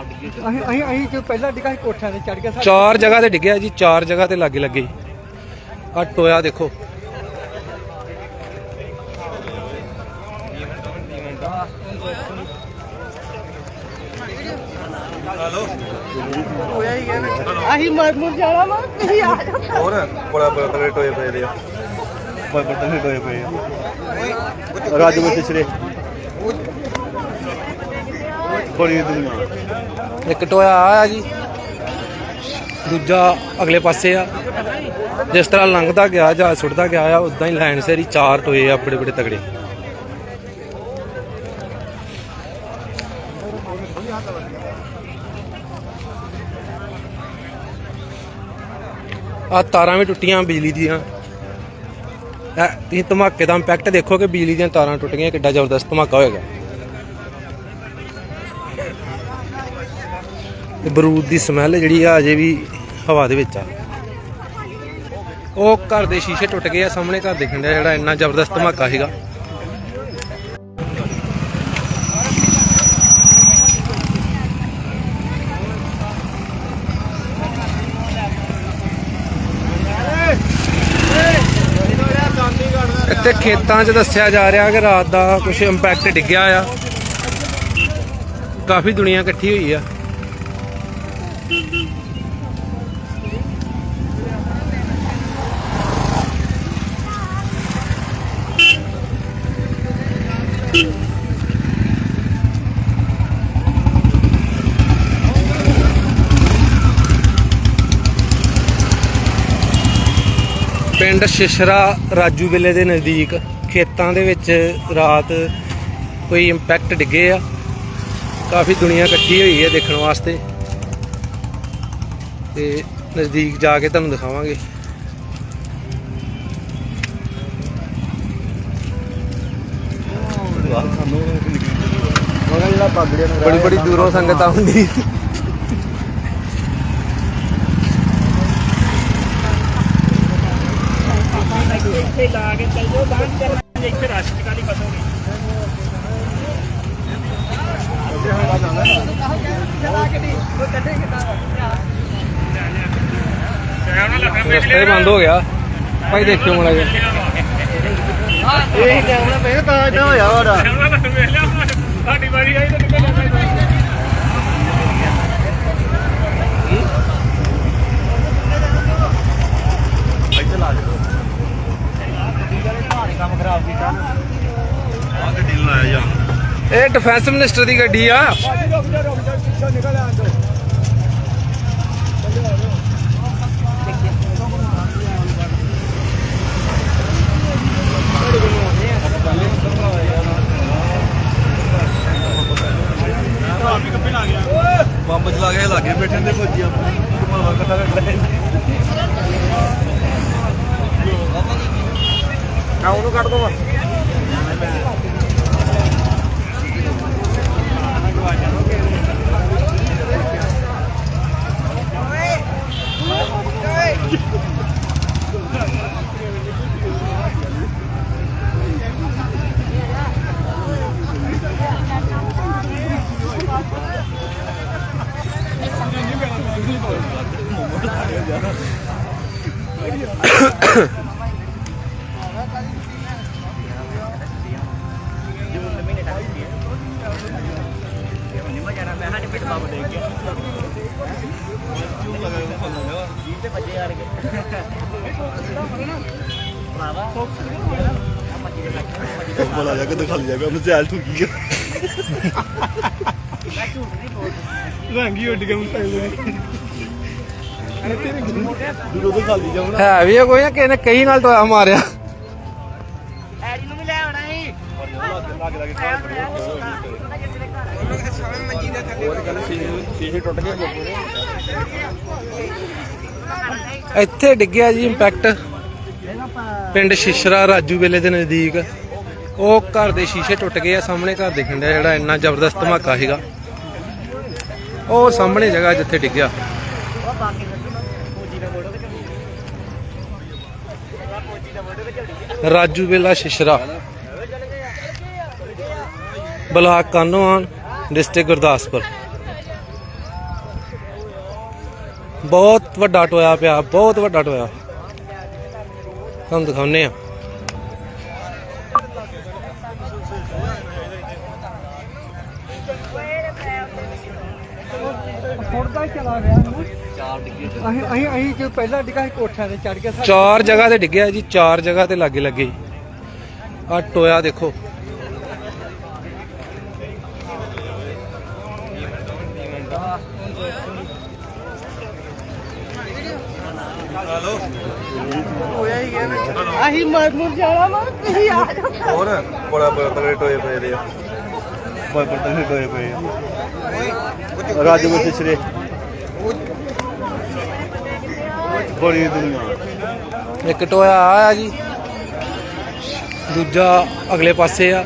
ਅਸੀਂ ਅਸੀਂ ਅਸੀਂ ਜੋ ਪਹਿਲਾਂ ਡਿੱਗਾ ਸੀ ਕੋਠਿਆਂ ਤੇ ਚੜ ਗਿਆ ਸਾਡੇ। ਚਾਰ ਜਗ੍ਹਾ ਤੇ ਡਿੱਗਿਆ ਜੀ ਚਾਰ ਜਗ੍ਹਾ ਤੇ ਲੱਗੇ ਲੱਗੇ। ਆ ਟੋਇਆ ਦੇਖੋ। ਅਸੀਂ ਮਰ ਮੁਰ ਜਾਣਾ ਵਾ ਤੁਸੀਂ ਆ ਜਾਓ। ਹੋਰ ਬੜਾ ਬੜਾ ਟੋਏ ਪਏ ਦੇ ਆ। ਬੜਾ ਬੜਾ ਟੋਏ ਪਏ ਆ। ਰਾਜੂ ਵਿੱਚ ਪਿਛਲੇ ਬੜੀ ਦੁਨੀਆ ਇੱਕ ਟੋਇਆ ਆ ਆ ਜੀ। ਦੂਜਾ ਅਗਲੇ ਪਾਸੇ ਆ। ਜਿਸ ਤਰ੍ਹਾਂ ਲੰਘਦਾ ਗਿਆ ਜਾਂ ਸੁੱਟਦਾ ਗਿਆ ਆ ਉਦਾਂ ਹੀ ਲਾਈਨ ਸਿਰ ਹੀ ਚਾਰ ਟੋਏ ਆ ਬੜੇ ਬੜੇ ਤਗੜੇ ਆ ਤਾਰਾਂ ਵੀ ਟੁੱਟੀਆਂ ਬਿਜਲੀ ਦੀਆਂ। ਇਹ ਤੁਸੀਂ ਧਮਾਕੇ ਦਾ ਇੰਪੈਕਟ ਦੇਖੋ ਕਿ ਬਿਜਲੀ ਦੀਆਂ ਤਾਰਾਂ ਟੁੱਟ ਗਈਆਂ, ਕਿੱਡਾ ਜ਼ਬਰਦਸਤ ਧਮਾਕਾ ਹੋਏਗਾ ਤੇ ਬਰੂਦ ਦੀ ਸਮੈਲ ਜਿਹੜੀ ਆ ਅਜੇ ਵੀ ਹਵਾ ਦੇ ਵਿੱਚ ਆ। ਉਹ ਘਰ ਦੇ ਸ਼ੀਸ਼ੇ ਟੁੱਟ ਗਏ ਆ, ਸਾਹਮਣੇ ਘਰ ਦੇਖਣ ਡਿਆ ਜਿਹੜਾ ਇੰਨਾ ਜ਼ਬਰਦਸਤ ਧਮਾਕਾ ਸੀਗਾ। ਇੱਥੇ ਖੇਤਾਂ 'ਚ ਦੱਸਿਆ ਜਾ ਰਿਹਾ ਕਿ ਰਾਤ ਦਾ ਕੁਝ ਇੰਪੈਕਟ ਡਿੱਗਿਆ ਆ। ਕਾਫੀ ਦੁਨੀਆ ਇਕੱਠੀ ਹੋਈ ਆ। ਪਿੰਡ ਸ਼ਿਸ਼ਰਾ ਰਾਜੂ ਵਿਲੇ ਦੇ ਨਜ਼ਦੀਕ ਖੇਤਾਂ ਦੇ ਵਿੱਚ ਰਾਤ ਕੋਈ ਇੰਪੈਕਟ ਡਿੱਗੇ ਆ। ਕਾਫੀ ਦੁਨੀਆ ਇਕੱਠੀ ਹੋਈ ਹੈ ਦੇਖਣ ਵਾਸਤੇ। ਤੇ ਨਜ਼ਦੀਕ ਜਾ ਕੇ ਤੁਹਾਨੂੰ ਦਿਖਾਵਾਂਗੇ। ਬੜੀ ਬੜੀ ਦੂਰੋਂ ਸੰਗਤ ਆਉਂਦੀ। ਇੱਥੇ ਲਾ ਕੇ ਚੱਲ ਜਾਓ ਬਾਹਰ ਚੱਲ ਇੱਥੇ ਰਸ਼ ਕਾਲੀ ਫਸੋਗੇ ਰਸਤਾ ਹੀ ਬੰਦ ਹੋ ਗਿਆ। ਭਾਈ ਦੇਖਿਓ ਮੜਾ ਜੀ ਇਹ ਕੈਮਰਾ ਪਏ ਤਾਂ ਇਦਾਂ ਹੋਇਆ ਲਿਆ ਸਾਡੀ ਵਾਰੀ ਆਈ ਤਾਂ ਇਹ ਡਿਫੈਂਸ ਮਿਨਿਸਟਰ ਦੀ ਗੱਡੀ ਆ ਬੰਬ ਚਲਾ ਕੇ ਲਾਗੇ ਬੈਠੇ ਨੇ ਫੌਜੀ ਆਪਣੇ ਘੁਮਾਵਾ ਕੱਟਾ ਕੱਟ ਲੈ ਆ ਉਹਨੂੰ ਕੱਢ ਦੋ ਬੋਲਾ ਜਾ ਕੇ ਦਿਖਾ ਲਿਆ ਮੈਂ ਮਜ਼ਾਲ ਠੁਕੀ ਰੰਗੀ ਉੱਡ ਕੇ ਮੁੱਟਾਈ ਦੂਰੋਂ ਹੈ ਵੀ ਇਹ ਕੋਈ ਨਾ ਕਿਸੇ ਨੇ ਕਈ ਨਾਲ ਟੋਇਆ ਮਾਰਿਆ। ਐਡੀ ਨੂੰ ਵੀ ਲੈ ਆਉਣਾ ਸੀ। ਲੱਗ ਲੱਗ ਸ਼ੀਸ਼ੇ ਟੁੱਟ ਗਏ ਇੱਥੇ ਡਿੱਗਿਆ ਜੀ ਇੰਪੈਕਟ ਪਿੰਡ ਸ਼ਿਸ਼ਰਾ ਰਾਜੂ ਵੇਲੇ ਦੇ ਨਜ਼ਦੀਕ। ਉਹ ਘਰ ਦੇ ਸ਼ੀਸ਼ੇ ਟੁੱਟ ਗਏ ਆ ਸਾਹਮਣੇ ਘਰ ਦੇਖਣ ਡਿਆ ਜਿਹੜਾ ਇੰਨਾ ਜ਼ਬਰਦਸਤ ਧਮਾਕਾ ਸੀਗਾ। ਉਹ ਸਾਹਮਣੇ ਜਗ੍ਹਾ ਜਿੱਥੇ ਡਿੱਗਿਆ। Raju Vela ਸ਼ਿਸ਼ਰਾ। Block Kanoan district Gurdaspur. ਬਹੁਤ ਵੱਡਾ ਟੋਇਆ ਪਿਆ ਬਹੁਤ ਵੱਡਾ ਟੋਇਆ। ਤੁਹਾਨੂੰ ਦਿਖਾਉਨੇ ਆ। ਚਲਾ ਗਿਆ ਚਾਰ ਡਿੱਗੇ ਅਸੀਂ ਅਸੀਂ ਅਸੀਂ ਜੋ ਪਹਿਲਾ ਡਿੱਗਾ ਸੀ ਕੋਠਿਆਂ ਤੇ ਚੜ ਕੇ ਸਾਡੇ ਚਾਰ ਜਗ੍ਹਾ ਤੇ ਡਿੱਗਿਆ ਜੀ ਚਾਰ ਜਗ੍ਹਾ ਤੇ ਲੱਗੇ ਲੱਗੇ। ਆ ਟੋਇਆ ਦੇਖੋ। ਅਸੀਂ ਮਰ ਮੁਰ ਜਾਣਾ ਵਾ ਤੁਸੀਂ ਆ ਜਾਓ। ਹੋਰ ਬੜਾ ਬੜਾ ਤਗੜੇ ਟੋਏ ਪਏ ਦੇ ਆ। ਬੜੇ ਬੜੇ ਤਗੜੇ ਟੋਏ ਪਏ ਆ। ਰਾਜੂ ਪਿਛਲੇ ਬੜੀ ਦੁਨੀਆ। ਇੱਕ ਟੋਇਆ ਆ ਜੀ। ਦੂਜਾ ਅਗਲੇ ਪਾਸੇ ਆ।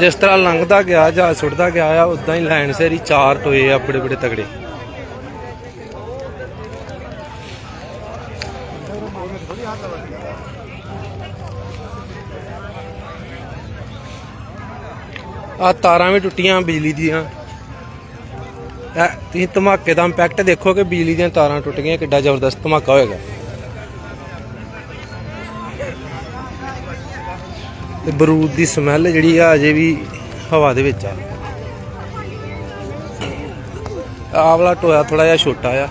ਜਿਸ ਤਰ੍ਹਾਂ ਲੰਘਦਾ ਗਿਆ ਜਾਂ ਸੁੱਟਦਾ ਗਿਆ ਆ ਉਦਾਂ ਹੀ ਲਾਈਨ ਸੇਰੀ ਚਾਰ ਟੋਏ ਆ ਬੜੇ ਬੜੇ ਤਗੜੇ। ਆ ਤਾਰਾਂ ਵੀ ਟੁੱਟੀਆਂ ਬਿਜਲੀ ਦੀਆਂ। ਇਹ ਤੁਸੀਂ ਧਮਾਕੇ ਦਾ ਇੰਪੈਕਟ ਦੇਖੋ ਕਿ ਬਿਜਲੀ ਦੀਆਂ ਤਾਰਾਂ ਟੁੱਟ ਗਈਆਂ, ਕਿੱਡਾ ਜ਼ਬਰਦਸਤ ਧਮਾਕਾ ਹੋਏਗਾ। ਤੇ ਬਰੂਦ ਦੀ ਸਮੈਲ ਜਿਹੜੀ ਆ, ਅਜੇ ਵੀ ਹਵਾ ਦੇ ਵਿੱਚ ਆ। ਆਹ ਵਾਲਾ ਟੋਇਆ ਥੋੜਾ ਜਿਹਾ ਛੋਟਾ ਆ।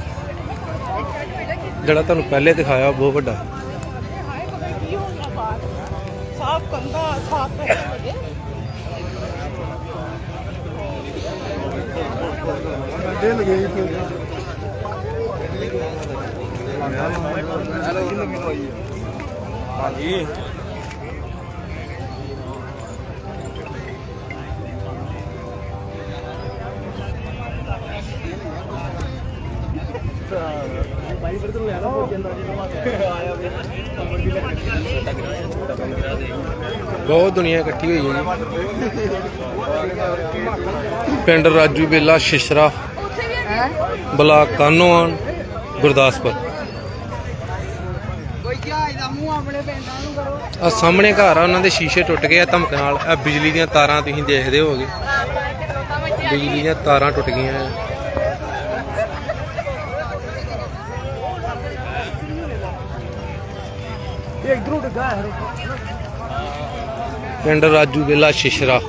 ਜਿਹੜਾ ਤੁਹਾਨੂੰ ਪਹਿਲੇ ਦਿਖਾਇਆ, ਉਹ ਬਹੁਤ ਵੱਡਾ। ਸਾਫ਼ ਕੰਦਾ ਸਾਫ਼ ਵਜੇ ਦੇ ਲਗੇ ਹਾਂਜੀ। ਬਹੁਤ ਦੁਨੀਆ ਇਕੱਠੀ ਹੋਈ ਹੈ ਜੀ। ਪਿੰਡ ਰਾਜੂ ਬੇਲਾ ਸ਼ਿਸ਼ਰਾ। ਬਲਾਕ ਕਾਨੋਆਨ ਗੁਰਦਾਸਪੁਰ। ਕੋਈ ਜਹਾਜ਼ ਦਾ ਮੂੰਹ ਆਪਣੇ ਪਿੰਡਾਂ ਨੂੰ ਕਰੋ। ਆ ਸਾਹਮਣੇ ਘਰ ਆ ਉਹਨਾਂ ਦੇ ਸ਼ੀਸ਼ੇ ਟੁੱਟ ਗਏ ਆ ਧਮਕ ਨਾਲ। ਆ ਬਿਜਲੀ ਦੀਆਂ ਤਾਰਾਂ ਤੁਸੀਂ ਦੇਖਦੇ ਹੋਗੇ ਬਿਜਲੀ ਦੀਆਂ ਤਾਰਾਂ ਟੁੱਟ ਗਈਆਂ ਆ। ਪਿੰਡ ਰਾਜੂ ਬੇਲਾ ਸ਼ਿਸ਼ਰਾ।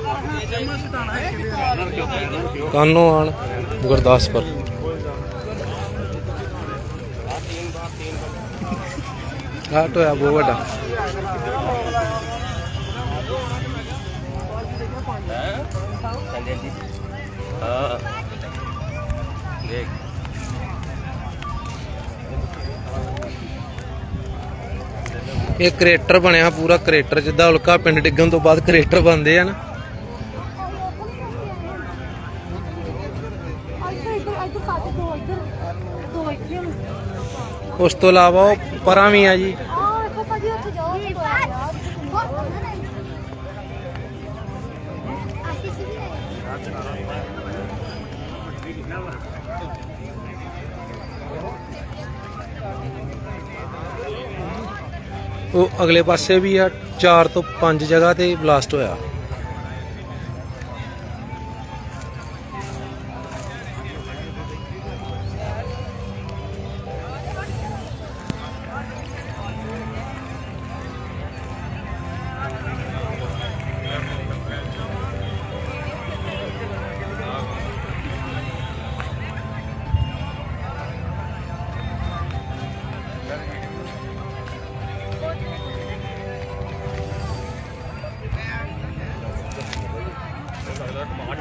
ਕਾਨੋਆਨ ਗੁਰਦਾਸਪੁਰ। ਆ ਹੋਇਆ ਬਹੁਤ ਵੱਡਾ। ਹਾਂ ਦੇਖ ਇਹ ਕ੍ਰੇਟਰ ਬਣਿਆ ਪੂਰਾ, ਕ੍ਰੇਟਰ ਜਿੱਦਾਂ ਉਲਕਾ ਪਿੰਡ ਡਿੱਗਣ ਤੋਂ ਬਾਅਦ ਕ੍ਰੇਟਰ ਬਣਦੇ ਆ ਨਾ। ਇੱਧਰ ਇੱਧਰ ਇੱਧਰ ਕੱਟ ਦੋ ਇੱਧਰ ਦੋ ਇੱਥੇ ਨੂੰ ਉਸ ਤੋਂ ਇਲਾਵਾ ਉਹ ਪਰਾਂ ਵੀ ਆ ਜੀ। ਆਹ ਇੱਥੇ ਭਾਜੀ ਉੱਥੇ ਜਾਓ ਤੇ ਯਾਰ ਉਹ ਅਗਲੇ ਪਾਸੇ ਵੀ ਆ ਚਾਰ ਤੋਂ ਪੰਜ ਜਗ੍ਹਾ ਤੇ ਬਲਾਸਟ ਹੋਇਆ।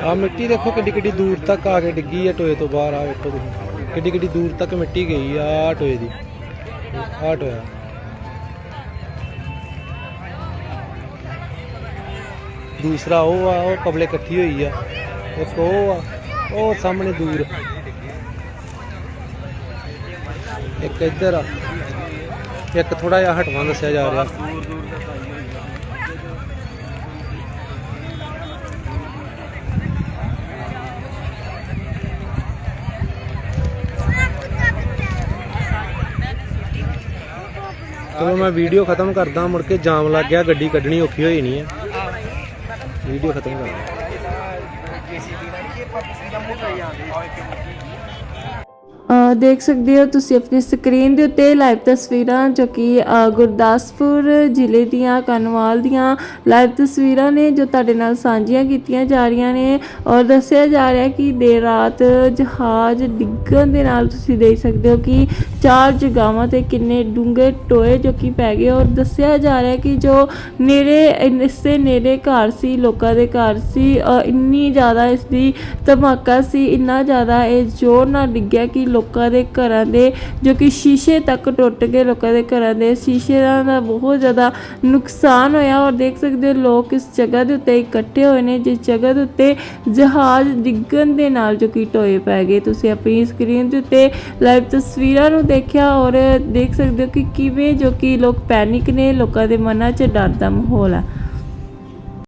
ਆ ਮਿੱਟੀ ਦੇਖੋ ਕਿੱਡੀ ਕਿੱਡੀ ਦੂਰ ਤੱਕ ਆ ਕੇ ਡਿੱਗੀ ਆ ਟੋਏ ਤੋਂ ਬਾਹਰ, ਆ ਵੇਖੋ ਤੁਸੀਂ। ਕਿੱਡੀ ਕਿੱਡੀ ਦੂਰ ਤੱਕ ਮਿੱਟੀ ਗਈ ਆ ਆਹ ਟੋਏ ਦੀ। ਆ ਟੋਇਆ। ਦੂਸਰਾ ਉਹ ਆ, ਉਹ ਕਬਲੇ ਇਕੱਠੀ ਹੋਈ ਆ। ਇੱਕ ਉਹ ਆ, ਉਹ ਸਾਹਮਣੇ ਦੂਰ। ਇੱਕ ਇੱਧਰ ਆ। ਇੱਕ ਥੋੜਾ ਜਿਹਾ ਹਟਵਾਂ ਦੱਸਿਆ ਜਾ ਰਿਹਾ। ਚਲੋ ਮੈਂ ਵੀਡੀਓ ਖਤਮ ਕਰਦਾ, ਮੁੜ ਕੇ ਜਾਮ ਲੱਗ ਗਿਆ, ਗੱਡੀ ਕੱਢਣੀ ਔਖੀ ਹੋਈ ਨਹੀਂ ਹੈ। ਵੀਡੀਓ ਖਤਮ ਕਰਦਾ। ਦੇਖ ਸਕਦੇ ਹੋ, ਤੁਸੀਂ ਆਪਣੀ ਸਕਰੀਨ ਦੇ ਉੱਤੇ ਲਾਈਵ ਤਸਵੀਰਾਂ ਜੋ ਕਿ ਗੁਰਦਾਸਪੁਰ ਜ਼ਿਲ੍ਹੇ ਦੀਆਂ ਕਨਵਾਲ ਦੀਆਂ ਲਾਈਵ ਤਸਵੀਰਾਂ ਨੇ ਜੋ ਤੁਹਾਡੇ ਨਾਲ ਸਾਂਝੀਆਂ ਕੀਤੀਆਂ ਜਾ ਰਹੀਆਂ ਨੇ ਔਰ ਦੱਸਿਆ ਜਾ ਰਿਹਾ ਕਿ ਦੇਰ ਰਾਤ ਜਹਾਜ਼ ਡਿੱਗਣ ਦੇ ਨਾਲ ਤੁਸੀਂ ਦੇਖ ਸਕਦੇ ਹੋ ਕਿ ਚਾਰ ਜਗਾਵਾਂ ਤੇ ਕਿੰਨੇ ਡੂੰਘੇ ਟੋਏ ਜੋ ਕਿ ਪੈ ਗਏ ਔਰ ਦੱਸਿਆ ਜਾ ਰਿਹਾ ਕਿ ਜੋ ਨੇੜੇ, ਇਸੇ ਨੇੜੇ ਘਰ ਸੀ, ਲੋਕਾਂ ਦੇ ਘਰ ਸੀ ਇੰਨੀ ਜ਼ਿਆਦਾ ਇਸ ਦੀ ਧਮਾਕਾ ਸੀ, ਇੰਨਾ ਜ਼ਿਆਦਾ ਇਹ ਜ਼ੋਰ ਨਾਲ ਡਿੱਗਿਆ ਕਿ ਲੋਕਾਂ ਲੋਕਾਂ ਦੇ ਘਰਾਂ ਦੇ, ਜੋ ਕਿ ਸ਼ੀਸ਼ੇ ਤੱਕ ਟੁੱਟ ਗਏ ਲੋਕਾਂ ਦੇ ਘਰਾਂ ਦੇ ਸ਼ੀਸ਼ੇ ਦਾ ਬਹੁਤ ਜ਼ਿਆਦਾ ਨੁਕਸਾਨ ਹੋਇਆ। ਔਰ ਦੇਖ ਸਕਦੇ ਹੋ, ਲੋਕ ਇਸ ਜਗ੍ਹਾ ਦੇ ਉੱਤੇ ਇਕੱਠੇ ਹੋਏ ਨੇ, ਜਿਸ ਜਗ੍ਹਾ ਦੇ ਉੱਤੇ ਜਹਾਜ਼ ਡਿੱਗਣ ਦੇ ਨਾਲ ਜੋ ਕਿ ਟੋਏ ਪੈ ਗਏ। ਤੁਸੀਂ ਆਪਣੀ ਸਕਰੀਨ ਦੇ ਉੱਤੇ ਲਾਈਵ ਤਸਵੀਰਾਂ ਨੂੰ ਦੇਖਿਆ ਔਰ ਦੇਖ ਸਕਦੇ ਹੋ ਕਿ ਕਿਵੇਂ ਜੋ ਕਿ ਲੋਕ ਪੈਨਿਕ ਨੇ, ਲੋਕਾਂ ਦੇ ਮਨਾਂ 'ਚ ਡਰ ਦਾ ਮਾਹੌਲ ਹੈ